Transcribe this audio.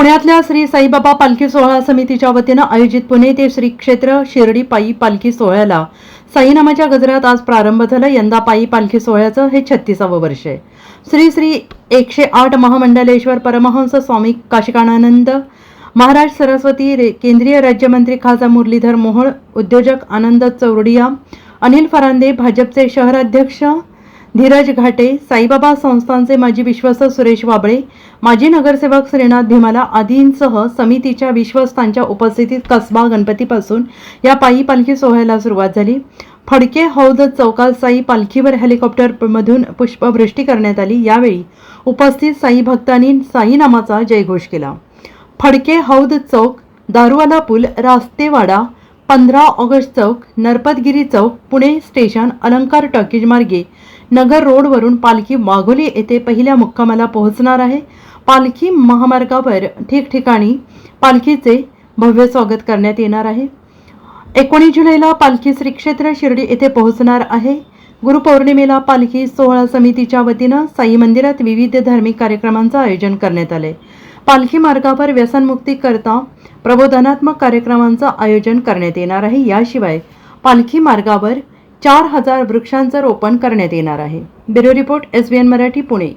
पुण्यातल्या श्री साईबाबा पालखी सोहळा समितीच्या वतीनं आयोजित पुणे ते श्री क्षेत्र शिर्डी पायी पालखी सोहळ्याला साईनामाच्या गजरात आज प्रारंभ झाला. यंदा पायी पालखी सोहळ्याचं हे छत्तीसावं वर्ष आहे. श्री श्री एकशे आठ महामंडलेश्वर परमहंस स्वामी काशिकानंद महाराज सरस्वती रे केंद्रीय राज्यमंत्री खासदार मुरलीधर मोहोळ उद्योजक आनंद चौरडिया अनिल फरांदे भाजपचे शहराध्यक्ष धीरज घाटे साईबाबा संस्थांचे माजी विश्वस्त सुरेश वाबळे माजी नगरसेवक श्रीनाथ भीमाला आदींसह समितीच्या विश्वस्तांच्या उपस्थितीत कसबा गणपतीपासून या पायी पालखी सोहळ्याला सुरुवात झाली. फडके हौद चौकात साई पालखीवर हेलिकॉप्टरमधून पुष्पवृष्टी करण्यात आली. यावेळी उपस्थित साई भक्तांनी साई नामाचा जयघोष केला. फडके हौद चौक दारुवाला पूल रास्तेवाडा पंधरा ऑगस्ट चौक नरपतगिरी चौक पुणे स्टेशन अलंकार टॉकीज मार्गे. नगर रोडवरून पालखी वाघोली येथे पहिल्या मुक्कामाला पोहोचणार आहे. पालखी महामार्गावर ठिकठिकाणी पालखीचे भव्य स्वागत करण्यात येणार आहे. एकोणीस जुलैला पालखी श्री क्षेत्र शिर्डी येथे पोहोचणार आहे. गुरुपौर्णिमेला पालखी सोहळा समितीच्या वतीनं साई मंदिरात विविध धार्मिक कार्यक्रमांचं आयोजन करण्यात आलंय. पालखी मार्गावर व्यसनमुक्ती करता प्रबोधनात्मक कार्यक्रमांचं आयोजन करण्यात येणार आहे. याशिवाय पालखी मार्गावर चार हजार वृक्षांचं रोपण करण्यात येणार आहे. Bureau report S B N Marathi Pune.